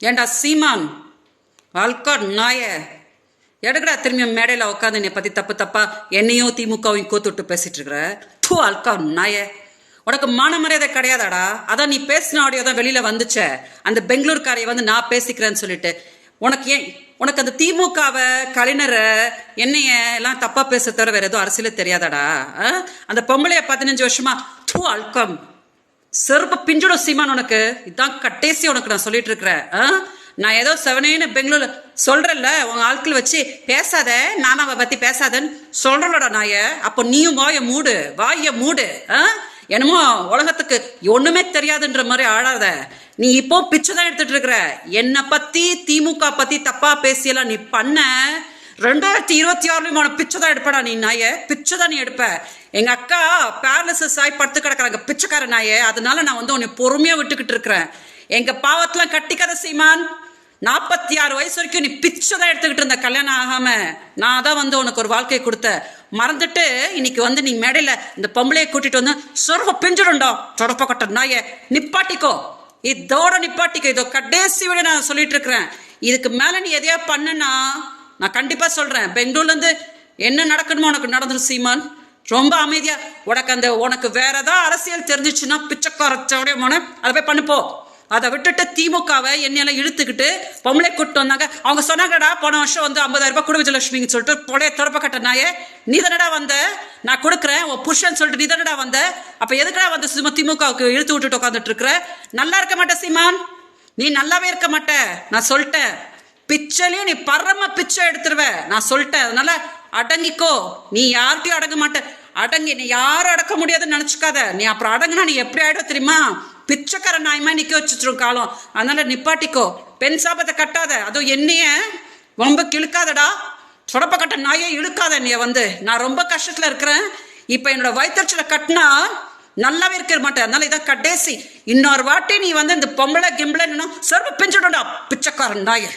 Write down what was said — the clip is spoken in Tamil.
ஏண்டா சீமான்? அல்காட் நாய. எடுக்கடா திரும்பியும் மேடையில் உட்காந்து என்னை பற்றி தப்பு தப்பா என்னையும் திமுகவையும் கோத்துட்டு பேசிட்டு இருக்கிற? தூ அல்கா நாய. உனக்கு மான மரியாதை கிடையாதாடா? அதான் நீ பேசின ஆடியோ தான் வெளியில வந்துச்சே. அந்த பெங்களூர்காரையை வந்து நான் பேசிக்கிறேன்னு சொல்லிட்டு. உனக்கு ஏன் உனக்கு அந்த திமுகவை கலைஞரை என்னைய எல்லாம் தப்பா பேச தவிர வேற எதுவும் அரசியல தெரியாதாடா? ஆ? அந்த பொம்பளைய பதினஞ்சு வருஷமா தூ அல்கம் செருப்பு பிஞ்சுட சீமான் உனக்கு. இதான் கட்டேசி உனக்கு நான் சொல்லிட்டு இருக்கிறேன் ஆ? நான் ஏதோ செவனேன்னு பெங்களூர்ல சொல்றேன்ல உங்க ஆட்கள் வச்சு பேசாத நானும் அவ பத்தி பேசாதன்னு சொல்றலோட நாய. அப்போ நீயும் வாய மூடு வாய மூடு ஆ? என்னமோ உலகத்துக்கு ஒண்ணுமே தெரியாதுன்ற மாதிரி ஆடாத. நீ இப்போ பிச்சை தான் எடுத்துட்டு இருக்கிற. என்னை பத்தி திமுக பத்தி தப்பா பேசியெல்லாம் நீ பண்ண. ரெண்டாயிரத்தி இருபத்தி ஆறுலயும் உன பிச்சை தான் எடுப்படா நீ நாய. பிச்சை தான் நீ எடுப்ப. எங்க அக்கா பேரலிசிஸ் ஆகி படுத்து கிடக்குறாங்க பிச்சைக்கார நாய. அதனால நான் வந்து உன்னை பொறுமையா விட்டுக்கிட்டு இருக்கிறேன். எங்க பாவத்தெல்லாம் கட்டிக்காத சீமான். நாற்பத்தி ஆறு வயசு வரைக்கும் நீ பிச்சை தான் எடுத்துக்கிட்டு இருந்த கல்யாணம் ஆகாம. நான் தான் வந்து உனக்கு ஒரு வாழ்க்கையை கொடுத்த மறந்துட்டு இன்னைக்கு வந்து நீ மேடையில இந்த பொம்பளையை கூட்டிட்டு வந்து சொர்வ பிஞ்சிடும்டா தொடப்ப கட்ட நாய. நிப்பாட்டிக்கோ. இதோட நிப்பாட்டிக்கோ. இதோ கடைசி விட நான் சொல்லிட்டு இருக்கிறேன். இதுக்கு மேல நீ எதையா பண்ணுன்னா நான் கண்டிப்பாக சொல்கிறேன் பெங்களூர்லேருந்து என்ன நடக்கணுமோ உனக்கு நடந்துடும் சீமான். ரொம்ப அமைதியா. உனக்கு அந்த உனக்கு வேற ஏதாவது அரசியல் தெரிஞ்சிச்சுன்னா பிச்சைக்காரச்சோடைய மனம் அதை போய் பண்ணுப்போ அதை விட்டுட்டு திமுகவை என்னையெல்லாம் இழுத்துக்கிட்டு பொம்பளை கூட்டு வந்தாங்க. அவங்க சொன்னாங்கடா போன வருஷம் வந்து ஐம்பதாயிரம் ரூபாய் குடு விஜயலட்சுமின்னு சொல்லிட்டு பொழைய தொடப்ப கட்ட நாயே நீ தானடா வந்த? நான் கொடுக்குறேன் உன் புருஷன் சொல்லிட்டு நீ தானடா வந்த? அப்ப எதுக்குடா வந்து சும்மா திமுகவுக்கு இழுத்து விட்டுட்டு உட்காந்துட்டு இருக்கிற? நல்லா இருக்க மாட்டேன் சீமான். நீ நல்லாவே இருக்க மாட்ட. நான் சொல்லிட்டேன். பிச்சைலையும் நீ பரம பிச்சை எடுத்துருவ. நான் சொல்லிட்டேன். அதனால அடங்கிக்கோ. நீ யார்கிட்டயும் அடங்க மாட்ட. அடங்கி நீ யாரும் அடக்க முடியாதுன்னு நினச்சிக்காத. நீ அப்புறம் அடங்குனா நீ எப்படி ஆயிடும் தெரியுமா? பிச்சைக்கார நாயமா நிக்க வச்சுச்சிரும் காலம். அதனால நிப்பாட்டிக்கோ. பெண் சாபத்தை கட்டாத. அதுவும் என்னைய ரொம்ப கிழுக்காதடா. சுடப்ப கட்ட நாயே இழுக்காத நீ வந்து. நான் ரொம்ப கஷ்டத்துல இருக்கிறேன். இப்ப என்னோட வயிற்றுச்சல கட்டினா நல்லாவே இருக்க மாட்டேன். அதனால இதான் கடைசி. இன்னொரு வாட்டி நீ வந்து இந்த பொம்பளை கிம்பளை சர்வ பிஞ்சிடும்டா பிச்சைக்காரன் நாயே.